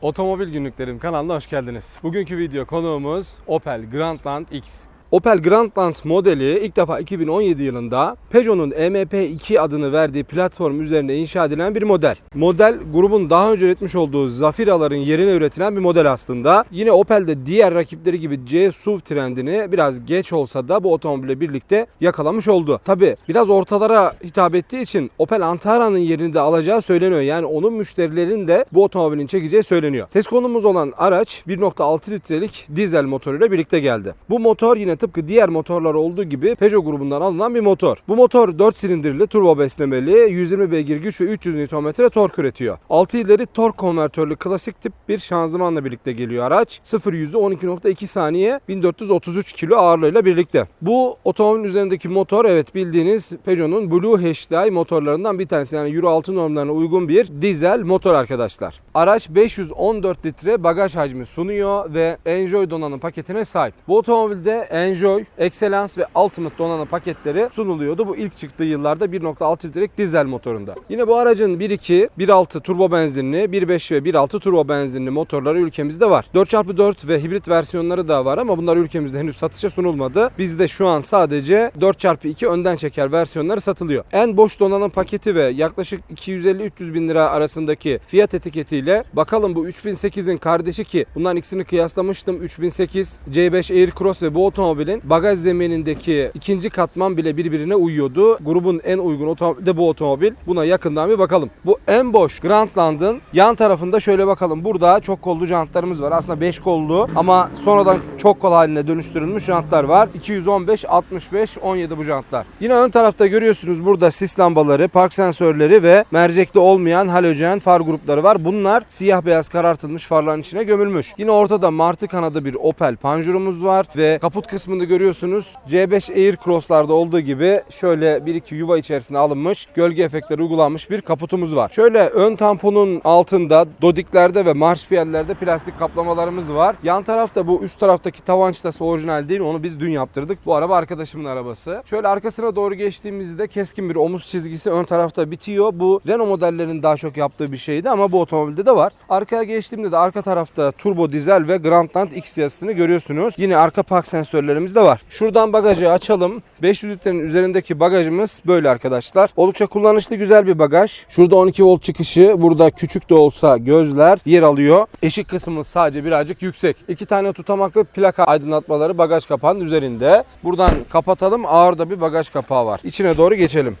Otomobil Günlüklerim kanalına hoş geldiniz. Bugünkü video konuğumuz Opel Grandland X. Opel Grandland modeli ilk defa 2017 yılında Peugeot'un EMP2 adını verdiği platform üzerine inşa edilen bir model. Model grubun daha önce üretmiş olduğu Zafira'ların yerine üretilen bir model aslında. Yine Opel'de diğer rakipleri gibi C SUV trendini biraz geç olsa da bu otomobille birlikte yakalamış oldu. Tabi biraz ortalara hitap ettiği için Opel Antara'nın yerini de alacağı söyleniyor. Yani onun müşterilerin de bu otomobilin çekeceği söyleniyor. Test konumuz olan araç 1.6 litrelik dizel motoruyla birlikte geldi. Bu motor yine tıpkı diğer motorlar olduğu gibi Peugeot grubundan alınan bir motor. Bu motor 4 silindirli turbo beslemeli, 120 beygir güç ve 300 Nm tork üretiyor. 6 ileri tork konvertörlü klasik tip bir şanzımanla birlikte geliyor araç. 0 yüzü 12.2 saniye 1433 kilo ağırlığıyla birlikte. Bu otomobilin üzerindeki motor evet bildiğiniz Peugeot'un Blue HDI motorlarından bir tanesi. Yani Euro 6 normlarına uygun bir dizel motor arkadaşlar. Araç 514 litre bagaj hacmi sunuyor ve Enjoy donanım paketine sahip. Bu otomobilde Enjoy, Excellence ve Ultimate donanım paketleri sunuluyordu. Bu ilk çıktığı yıllarda 1.6 litrelik dizel motorunda. Yine bu aracın 1.2, 1.6 turbo benzinli, 1.5 ve 1.6 turbo benzinli motorları ülkemizde var. 4x4 ve hibrit versiyonları da var ama bunlar ülkemizde henüz satışa sunulmadı. Bizde şu an sadece 4x2 önden çeker versiyonları satılıyor. En boş donanım paketi ve yaklaşık 250-300 bin lira arasındaki fiyat etiketiyle bakalım bu 3008'in kardeşi ki bunların ikisini kıyaslamıştım. 3008 C5 Aircross ve bu otomobilin bagaj zeminindeki ikinci katman bile birbirine uyuyordu. Grubun en uygun otomobili de bu otomobil. Buna yakından bir bakalım. Bu en boş Grandland'ın yan tarafında şöyle bakalım. Burada çok kollu jantlarımız var. Aslında 5 kollu ama sonradan çok kol haline dönüştürülmüş jantlar var. 215, 65, 17 bu jantlar. Yine ön tarafta görüyorsunuz burada sis lambaları, park sensörleri ve mercekli olmayan halojen far grupları var. Bunlar siyah beyaz karartılmış farların içine gömülmüş. Yine ortada martı kanadı bir Opel Panjurumuz var ve kaput kısmında görüyorsunuz C5 Aircross'larda olduğu gibi şöyle bir iki yuva içerisine alınmış gölge efektleri uygulanmış bir kaputumuz var. Şöyle ön tamponun altında dodiklerde ve marşpiyerlerde plastik kaplamalarımız var. Yan tarafta bu üst taraftaki tavan çıtası orijinal değil onu biz dün yaptırdık. Bu araba arkadaşımın arabası. Şöyle arkasına doğru geçtiğimizde keskin bir omuz çizgisi ön tarafta bitiyor. Bu Renault modellerinin daha çok yaptığı bir şeydi ama bu otomobilde de var. Arkaya geçtiğimde de arka tarafta turbo dizel ve Grandland X yazısını görüyorsunuz. Yine arka park sensörlerimiz de var. Şuradan bagajı açalım. 500 litrenin üzerindeki bagajımız böyle arkadaşlar. Oldukça kullanışlı güzel bir bagaj. Şurada 12 volt çıkışı. Burada küçük de olsa gözler yer alıyor. Eşik kısmımız sadece birazcık yüksek. İki tane tutamaklı plaka aydınlatmaları bagaj kapağının üzerinde. Buradan kapatalım. Ağır da bir bagaj kapağı var. İçine doğru geçelim.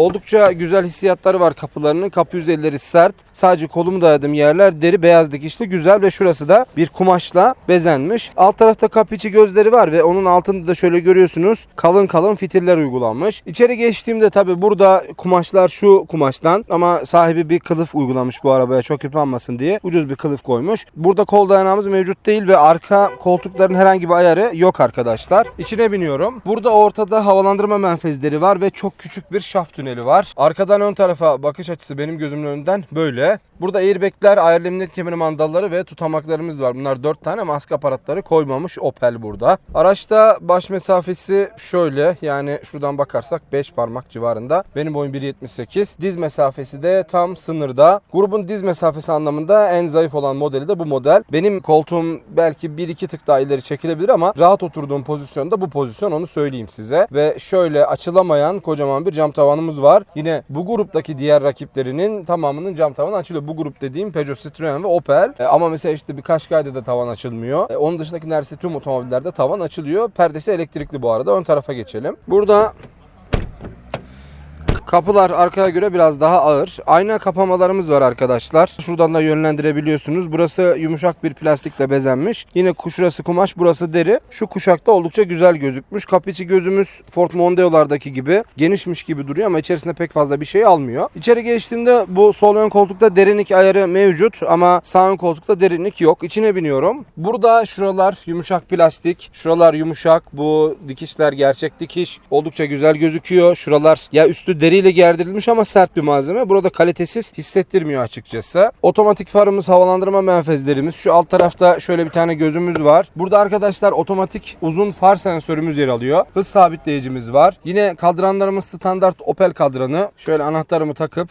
Oldukça güzel hissiyatları var kapılarının. Kapı yüzeyleri sert. Sadece kolumu dayadığım yerler deri beyaz dikişli güzel ve şurası da bir kumaşla bezenmiş. Alt tarafta kapı içi gözleri var ve onun altında da şöyle görüyorsunuz kalın kalın fitiller uygulanmış. İçeri geçtiğimde tabi burada kumaşlar şu kumaştan ama sahibi bir kılıf uygulamış bu arabaya çok yıpranmasın diye. Ucuz bir kılıf koymuş. Burada kol dayanağımız mevcut değil ve arka koltukların herhangi bir ayarı yok arkadaşlar. İçine biniyorum. Burada ortada havalandırma menfezleri var ve çok küçük bir şaft tüneli var. Arkadan ön tarafa bakış açısı benim gözümün önünden böyle. Burada airbagler, ayarlı emniyet mandalları ve tutamaklarımız var. Bunlar 4 tane maske aparatları koymamış Opel burada. Araçta baş mesafesi şöyle yani şuradan bakarsak 5 parmak civarında. Benim boyum 1.78. Diz mesafesi de tam sınırda. Grubun diz mesafesi anlamında en zayıf olan modeli de bu model. Benim koltuğum belki 1-2 tık daha ileri çekilebilir ama rahat oturduğum pozisyonda bu pozisyon onu söyleyeyim size. Ve şöyle açılamayan kocaman bir cam tavanımız var. Yine bu gruptaki diğer rakiplerinin tamamının cam tavanı açılıyor. Bu grup dediğim Peugeot, Citroen ve Opel. E, ama mesela işte bir Qashqai'de de tavan açılmıyor. E, onun dışındaki neredeyse tüm otomobillerde tavan açılıyor. Perdesi elektrikli bu arada. Ön tarafa geçelim. Burada Kapılar arkaya göre biraz daha ağır. Ayna kapamalarımız var arkadaşlar. Şuradan da yönlendirebiliyorsunuz. Burası yumuşak bir plastikle bezenmiş. Yine şurası kumaş, burası deri. Şu kuşakta oldukça güzel gözükmüş. Kapı içi gözümüz Ford Mondeo'lardaki gibi genişmiş gibi duruyor ama içerisinde pek fazla bir şey almıyor. İçeri geçtiğimde bu sol ön koltukta derinlik ayarı mevcut ama sağ ön koltukta derinlik yok. İçine biniyorum. Burada şuralar yumuşak plastik. Şuralar yumuşak. Bu dikişler gerçek dikiş. Oldukça güzel gözüküyor. Şuralar ya üstü deri ile gerdirilmiş ama sert bir malzeme. Burada kalitesiz hissettirmiyor açıkçası. Otomatik farımız, havalandırma menfezlerimiz. Şu alt tarafta şöyle bir tane gözümüz var. Burada arkadaşlar otomatik uzun far sensörümüz yer alıyor. Hız sabitleyicimiz var. Yine kadranlarımız standart Opel kadranı. Şöyle anahtarımı takıp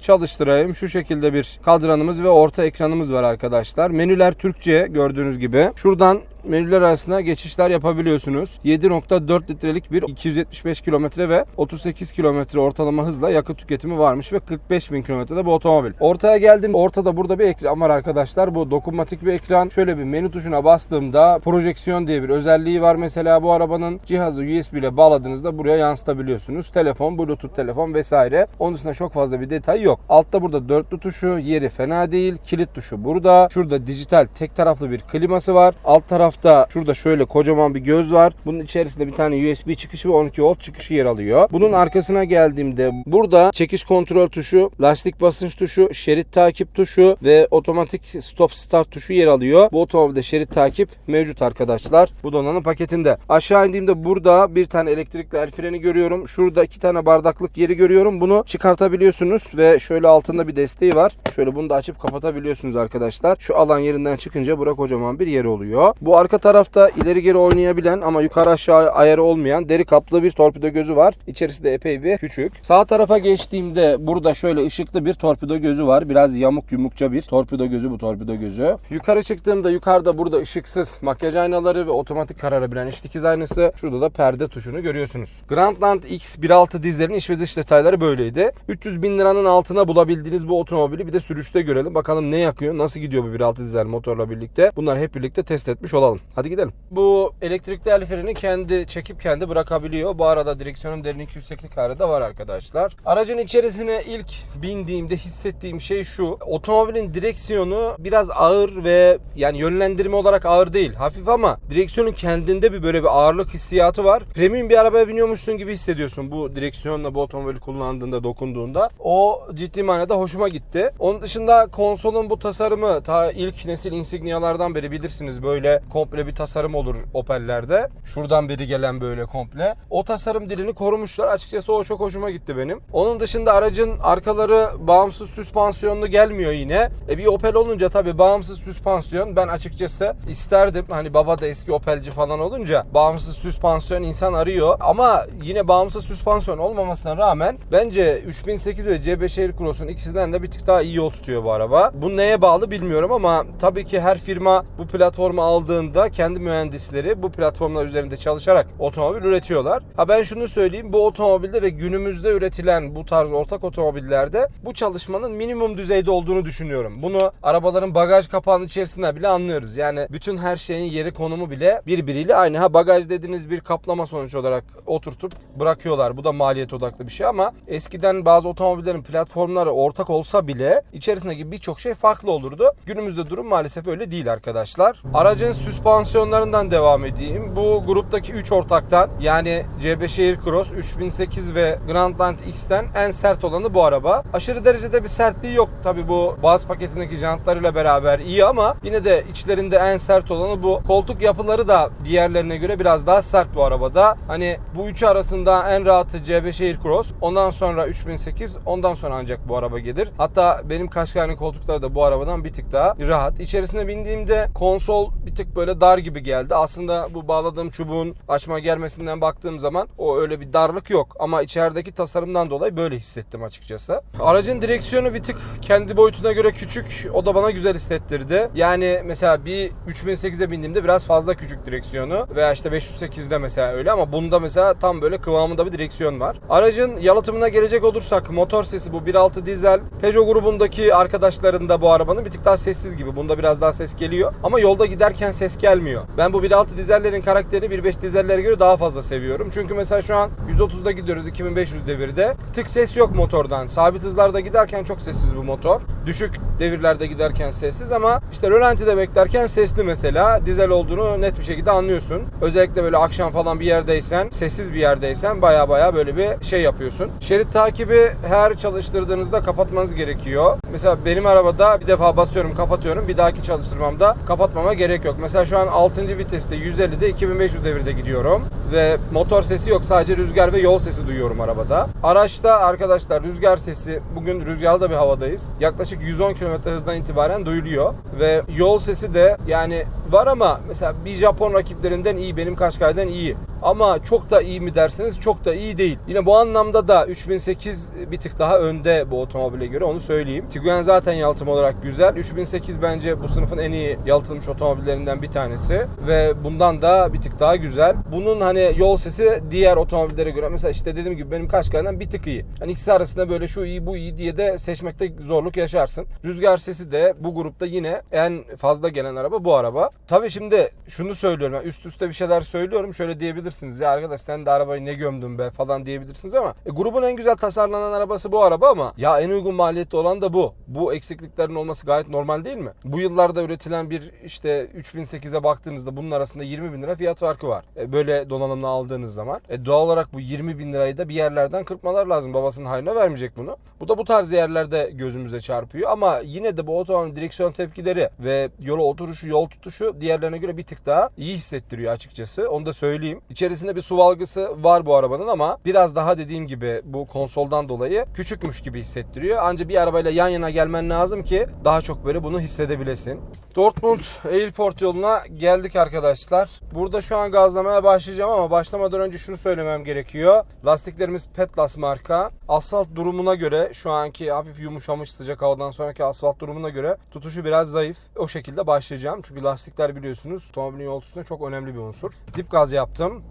çalıştırayım. Şu şekilde bir kadranımız ve orta ekranımız var arkadaşlar. Menüler Türkçe gördüğünüz gibi. Şuradan menüler arasında geçişler yapabiliyorsunuz. 7.4 litrelik bir 275 kilometre ve 38 kilometre ortalama hızla yakıt tüketimi varmış ve 45 bin kilometrede bu otomobil. Ortaya geldim. Ortada burada bir ekran var arkadaşlar. Bu dokunmatik bir ekran. Şöyle bir menü tuşuna bastığımda projeksiyon diye bir özelliği var. Mesela bu arabanın cihazı USB ile bağladığınızda buraya yansıtabiliyorsunuz. Telefon, bluetooth telefon vesaire. Onun dışında çok fazla bir detay yok. Altta burada dörtlü tuşu, yeri fena değil. Kilit tuşu burada. Şurada dijital tek taraflı bir kliması var. Alt tarafta şurada şöyle kocaman bir göz var. Bunun içerisinde bir tane USB çıkışı ve 12 volt çıkışı yer alıyor. Bunun arkasına geldiğimde burada çekiş kontrol tuşu, lastik basınç tuşu, şerit takip tuşu ve otomatik stop start tuşu yer alıyor. Bu otomobilde şerit takip mevcut arkadaşlar. Bu donanım paketinde. Aşağı indiğimde burada bir tane elektrikli el freni görüyorum. Şurada iki tane bardaklık yeri görüyorum. Bunu çıkartabiliyorsunuz ve şöyle altında bir desteği var. Şöyle bunu da açıp kapatabiliyorsunuz arkadaşlar. Şu alan yerinden çıkınca bura kocaman bir yer oluyor. Bu arka tarafta ileri geri oynayabilen ama yukarı aşağı ayarı olmayan deri kaplı bir torpido gözü var. İçerisi de epey bir küçük. Sağ tarafa geçtiğimde burada şöyle ışıklı bir torpido gözü var. Biraz yamuk yumukça bir torpido gözü bu torpido gözü. Yukarı çıktığımda yukarıda burada ışıksız makyaj aynaları ve otomatik kararabilen iç dikiz aynası. Şurada da perde tuşunu görüyorsunuz. Grandland X 1.6 dizlerin iç ve dış detayları böyleydi. 300 bin liranın altına bulabildiğiniz bu otomobili bir de sürüşte görelim. Bakalım ne yakıyor, nasıl gidiyor bu 1.6 dizel motorla birlikte. Bunları hep birlikte test etmiş olalım. Hadi gidelim. Bu elektrikli el freni kendi çekip kendi bırakabiliyor. Bu arada direksiyonun derinlik yükseklik ayarı da var arkadaşlar. Aracın içerisine ilk bindiğimde hissettiğim şey şu. Otomobilin direksiyonu biraz ağır ve yani yönlendirme olarak ağır değil. Hafif ama direksiyonun kendinde bir böyle bir ağırlık hissiyatı var. Premium bir arabaya biniyormuşsun gibi hissediyorsun bu direksiyonla bu otomobili kullandığında, dokunduğunda. O ciddi manada hoşuma gitti. Onun dışında konsolun bu tasarımı ta ilk nesil Insignia'lardan beri bilirsiniz böyle komple bir tasarım olur Opel'lerde. Şuradan beri gelen böyle komple. O tasarım dilini korumuşlar. Açıkçası o çok hoşuma gitti benim. Onun dışında aracın arkaları bağımsız süspansiyonlu gelmiyor yine. E bir Opel olunca tabii bağımsız süspansiyon ben açıkçası isterdim. Hani baba da eski Opelci falan olunca bağımsız süspansiyon insan arıyor. Ama yine bağımsız süspansiyon olmamasına rağmen bence 3008 ve C5 Aircross'un ikisinden de bir tık daha iyi yol tutuyor bu araba. Bu neye bağlı bilmiyorum ama tabii ki her firma bu platformu aldığında kendi mühendisleri bu platformlar üzerinde çalışarak otomobil üretiyorlar. Ha ben şunu söyleyeyim bu otomobilde ve günümüzde üretilen bu tarz ortak otomobillerde bu çalışmanın minimum düzeyde olduğunu düşünüyorum. Bunu arabaların bagaj kapağının içerisinde bile anlıyoruz. Yani bütün her şeyin yeri konumu bile birbiriyle aynı. Ha bagaj dediğiniz bir kaplama sonuç olarak oturtup bırakıyorlar. Bu da maliyet odaklı bir şey ama eskiden bazı otomobillerin platformları ortak olsa bile içerisindeki birçok şey farklı olurdu. Günümüzde durum maalesef öyle değil arkadaşlar. Aracın süspansiyonlarından devam edeyim. Bu gruptaki 3 ortaktan yani C5 Aircross 3008 ve Grandland X'ten en sert olanı bu araba. Aşırı derecede bir sertliği yok. Tabi bu baz paketindeki jantlarıyla beraber iyi ama yine de içlerinde en sert olanı bu. Koltuk yapıları da diğerlerine göre biraz daha sert bu arabada. Hani bu üçü arasında en rahatı C5 Aircross. Ondan sonra 3008 ondan sonra ancak bu araba gelir. Hatta benim Kaşgar'ın koltukları da bu arabadan bir tık daha rahat. İçerisine bindiğimde konsol bir tık böyle dar gibi geldi. Aslında bu bağladığım çubuğun açma gelmesinden baktığım zaman o öyle bir darlık yok. Ama içerideki tasarımdan dolayı böyle hissettim açıkçası. Aracın direksiyonu bir tık kendi boyutuna göre küçük. O da bana güzel hissettirdi. Yani mesela bir 3008'e bindiğimde biraz fazla küçük direksiyonu. Veya işte 508'de mesela öyle ama bunda mesela tam böyle kıvamında bir direksiyon var. Aracın yalıtımına gelecek olursak motor sesi bu 1.6 dizel. Peugeot grubundaki arkadaşların da bu arabanın bir tık daha sessiz gibi. Bunda biraz daha ses geliyor. Ama yolda giderken ses gelmiyor. Ben bu 1.6 dizellerin karakterini 1.5 dizellere göre daha fazla seviyorum. Çünkü mesela şu an 130'da gidiyoruz 2500 devirde. Tık ses yok motordan. Sabit hızlarda giderken çok sessiz bu motor. Düşük devirlerde giderken sessiz ama işte rölantide beklerken sesli mesela. Dizel olduğunu net bir şekilde anlıyorsun. Özellikle böyle akşam falan bir yerdeysen, sessiz bir yerdeysen baya baya böyle bir şey yapıyorsun. Şerit takibi her çalıştırdığınızda kapatmanız gerekiyor. Mesela benim arabada bir defa basıyorum kapatıyorum. Bir dahaki çalıştırmamda kapatmama gerek yok. Mesela şu an 6. viteste 150'de 2500 devirde gidiyorum. Ve motor sesi yok. Sadece rüzgar ve yol sesi duyuyorum arabada. Araçta arkadaşlar rüzgar sesi bugün rüzgarlı da bir havadayız. Yaklaşık 110 km hızdan itibaren duyuluyor. Ve yol sesi de yani var ama mesela bir Japon rakiplerinden iyi, benim Kaşkay'dan iyi. Ama çok da iyi mi derseniz çok da iyi değil. Yine bu anlamda da 3008 bir tık daha önde bu otomobile göre onu söyleyeyim. Tiguan zaten yalıtım olarak güzel. 3008 bence bu sınıfın en iyi yalıtılmış otomobillerinden bir tanesi ve bundan da bir tık daha güzel. Bunun hani yol sesi diğer otomobillere göre mesela işte dediğim gibi benim Kaşkay'dan bir tık iyi. Hani ikisi arasında böyle şu iyi bu iyi diye de seçmekte zorluk yaşarsın. Rüzgar sesi de bu grupta yine en fazla gelen araba bu araba. Tabii şimdi şunu söylüyorum. Yani üst üste bir şeyler söylüyorum. Şöyle diyebilirsiniz. Ya arkadaş sen de arabayı ne gömdün be falan diyebilirsiniz ama e, grubun en güzel tasarlanan arabası bu araba ama ya en uygun maliyetli olan da bu. Bu eksikliklerin olması gayet normal değil mi? Bu yıllarda üretilen bir işte 3008'e baktığınızda bunun arasında 20 bin lira fiyat farkı var. E, böyle donanımla aldığınız zaman. E, doğal olarak bu 20 bin lirayı da bir yerlerden kırpmalar lazım. Babasının hayrına vermeyecek bunu. Bu da bu tarz yerlerde gözümüze çarpıyor ama yine de bu otomobilin direksiyon tepkileri ve yola oturuşu, yol tutuşu diğerlerine göre bir tık daha iyi hissettiriyor açıkçası. Onu da söyleyeyim. İçerisinde bir su valgısı var bu arabanın ama biraz daha dediğim gibi bu konsoldan dolayı küçükmüş gibi hissettiriyor. Ancak bir arabayla yan yana gelmen lazım ki daha çok böyle bunu hissedebilesin. Dortmund Airport yoluna geldik arkadaşlar. Burada şu an gazlamaya başlayacağım ama başlamadan önce şunu söylemem gerekiyor. Lastiklerimiz Petlas marka. Asfalt durumuna göre şu anki hafif yumuşamış sıcak havadan sonraki asfalt durumuna göre tutuşu biraz zayıf. O şekilde başlayacağım. Çünkü lastikler biliyorsunuz otomobilin yol çok önemli bir unsur. Dip gaz yaptım.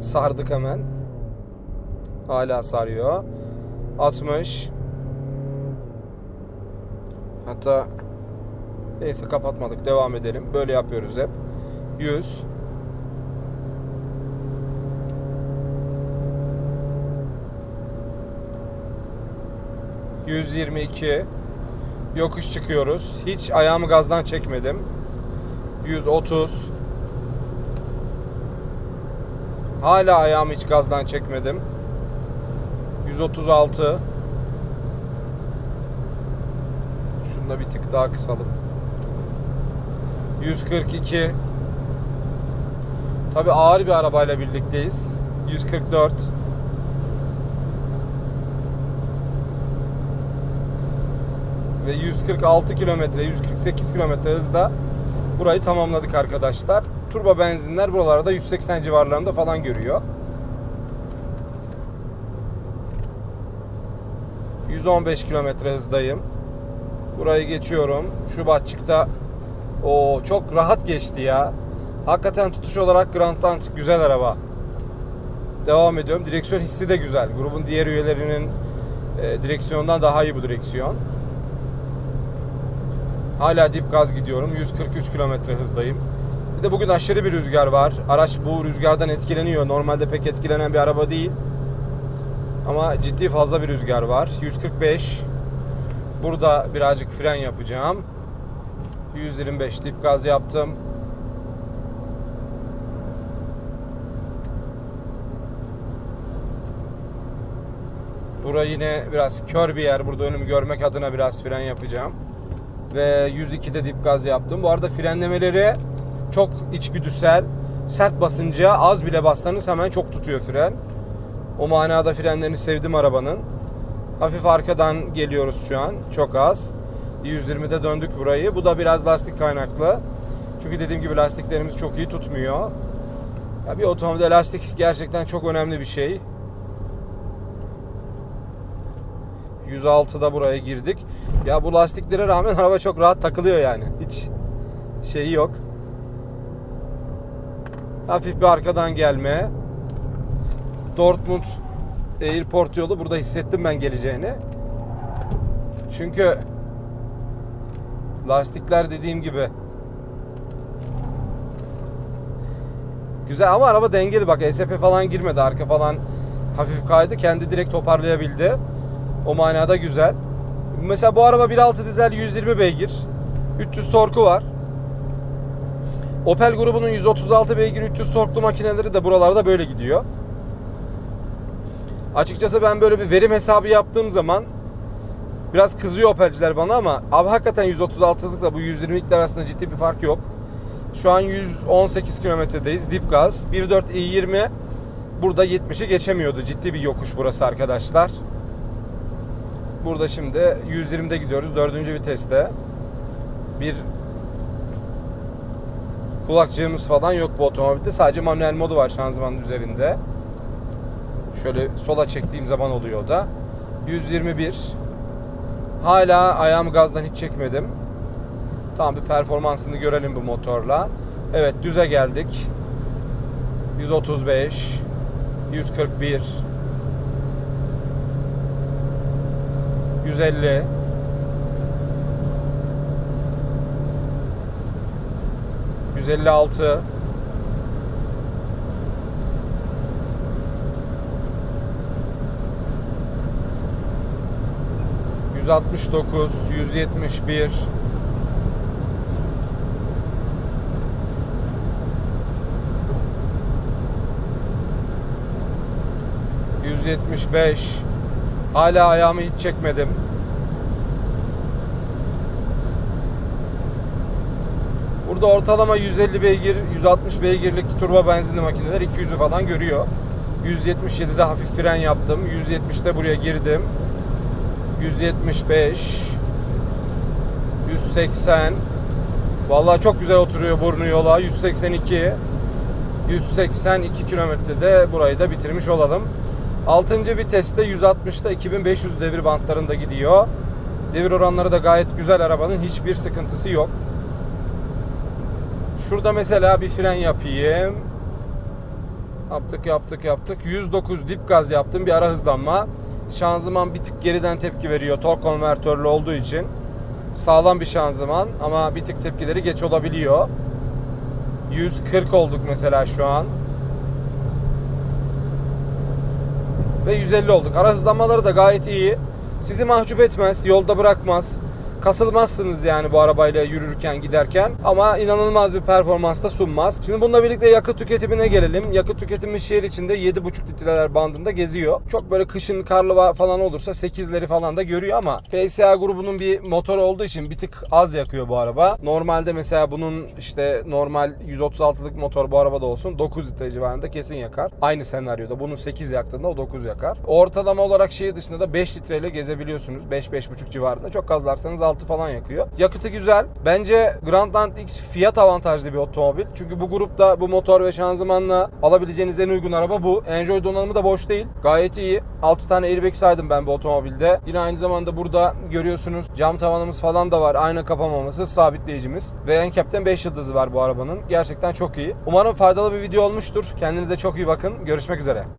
Sardık hemen. Hala sarıyor. 60. Hatta neyse kapatmadık. Devam edelim. Böyle yapıyoruz hep. 100. ...122... ...yokuş çıkıyoruz. Hiç ayağımı gazdan çekmedim. 130... Hala ayağımı hiç gazdan çekmedim. 136 Şunu da bir tık daha kısalım. 142 Tabi ağır bir arabayla birlikteyiz. 144 ve 146 kilometre 148 kilometre hızda burayı tamamladık arkadaşlar. Turbo benzinler buralarda 180 civarlarında falan görüyor. 115 kilometre hızdayım. Burayı geçiyorum. Şubatçık'ta o çok rahat geçti ya. Hakikaten tutuş olarak Grandland güzel araba. Devam ediyorum. Direksiyon hissi de güzel. Grubun diğer üyelerinin e, direksiyondan daha iyi bu direksiyon. Hala dip gaz gidiyorum. 143 kilometre hızdayım. Bir de bugün aşırı bir rüzgar var. Araç bu rüzgardan etkileniyor. Normalde pek etkilenen bir araba değil. Ama ciddi fazla bir rüzgar var. 145. Burada birazcık fren yapacağım. 125 dip gaz yaptım. Burası yine biraz kör bir yer. Burada önümü görmek adına biraz fren yapacağım. Ve 102'de dip gaz yaptım. Bu arada frenlemeleri çok içgüdüsel. Sert basınca az bile bassanız hemen çok tutuyor fren. O manada frenlerini sevdim arabanın. Hafif arkadan geliyoruz şu an. Çok az. 120'de döndük burayı. Bu da biraz lastik kaynaklı. Çünkü dediğim gibi lastiklerimiz çok iyi tutmuyor. Ya bir otomobilde lastik gerçekten çok önemli bir şey. 106'da buraya girdik. Ya bu lastiklere rağmen araba çok rahat takılıyor yani. Hiç şeyi yok. Hafif bir arkadan gelme. Dortmund Airport yolu burada hissettim ben geleceğini. Çünkü lastikler dediğim gibi güzel ama araba dengeli bak ESP falan girmedi arka falan hafif kaydı kendi direkt toparlayabildi. O manada güzel. Mesela bu araba 1.6 dizel 120 beygir. 300 torku var. Opel grubunun 136 beygir 300 torklu makineleri de buralarda böyle gidiyor. Açıkçası ben böyle bir verim hesabı yaptığım zaman biraz kızıyor Opel'ciler bana ama abi hakikaten 136'lıkla bu 120'likler arasında ciddi bir fark yok. Şu an 118 kilometredeyiz dip gaz. 1.4 i20 burada 70'i geçemiyordu. Ciddi bir yokuş burası arkadaşlar. Burada şimdi 120'de gidiyoruz. Dördüncü viteste. Bir Kulakçığımız falan yok bu otomobilde. Sadece manuel modu var şanzımanın üzerinde. Şöyle sola çektiğim zaman oluyor da. 121. Hala ayağımı gazdan hiç çekmedim. Tam bir performansını görelim bu motorla. Evet düze geldik. 135 141 150 156 169 171 175 Hala ayağımı hiç çekmedim. Burada ortalama 150 beygir, 160 beygirlik turbo benzinli makineler 200'ü falan görüyor. 177'de hafif fren yaptım. 170'te buraya girdim. 175 180 Vallahi çok güzel oturuyor burnu yola. 182 182 kilometrede burayı da bitirmiş olalım. 6. viteste 160'da 2500 devir bantlarında gidiyor. Devir oranları da gayet güzel arabanın. Hiçbir sıkıntısı yok. Şurada mesela bir fren yapayım. Yaptık yaptık yaptık. 109 dip gaz yaptım. Bir ara hızlanma. Şanzıman bir tık geriden tepki veriyor. Tork konvertörlü olduğu için. Sağlam bir şanzıman ama bir tık tepkileri geç olabiliyor. 140 olduk mesela şu an. Ve 150 olduk. Ara hızlanmaları da gayet iyi. Sizi mahcup etmez, yolda bırakmaz. Kasılmazsınız yani bu arabayla yürürken giderken ama inanılmaz bir performans da sunmaz. Şimdi bununla birlikte yakıt tüketimine gelelim. Yakıt tüketimi şehir içinde 7,5 litreler bandında geziyor. Çok böyle kışın karlı falan olursa 8'leri falan da görüyor ama PSA grubunun bir motor olduğu için bir tık az yakıyor bu araba. Normalde mesela bunun işte normal 136'lık motor bu arabada olsun 9 litre civarında kesin yakar. Aynı senaryoda bunun 8 yaktığında o 9 yakar. Ortalama olarak şehir dışında da 5 litreyle gezebiliyorsunuz. 5-5,5 civarında. Çok gazlarsanız 6 falan yakıyor. Yakıtı güzel. Bence Grandland X fiyat avantajlı bir otomobil. Çünkü bu grupta bu motor ve şanzımanla alabileceğiniz en uygun araba bu. Android donanımı da boş değil. Gayet iyi. 6 tane airbag saydım ben bu otomobilde. Yine aynı zamanda burada görüyorsunuz cam tavanımız falan da var. Ayna kapamaması, sabitleyicimiz. Ve NCAP'ten 5 yıldızı var bu arabanın. Gerçekten çok iyi. Umarım faydalı bir video olmuştur. Kendinize çok iyi bakın. Görüşmek üzere.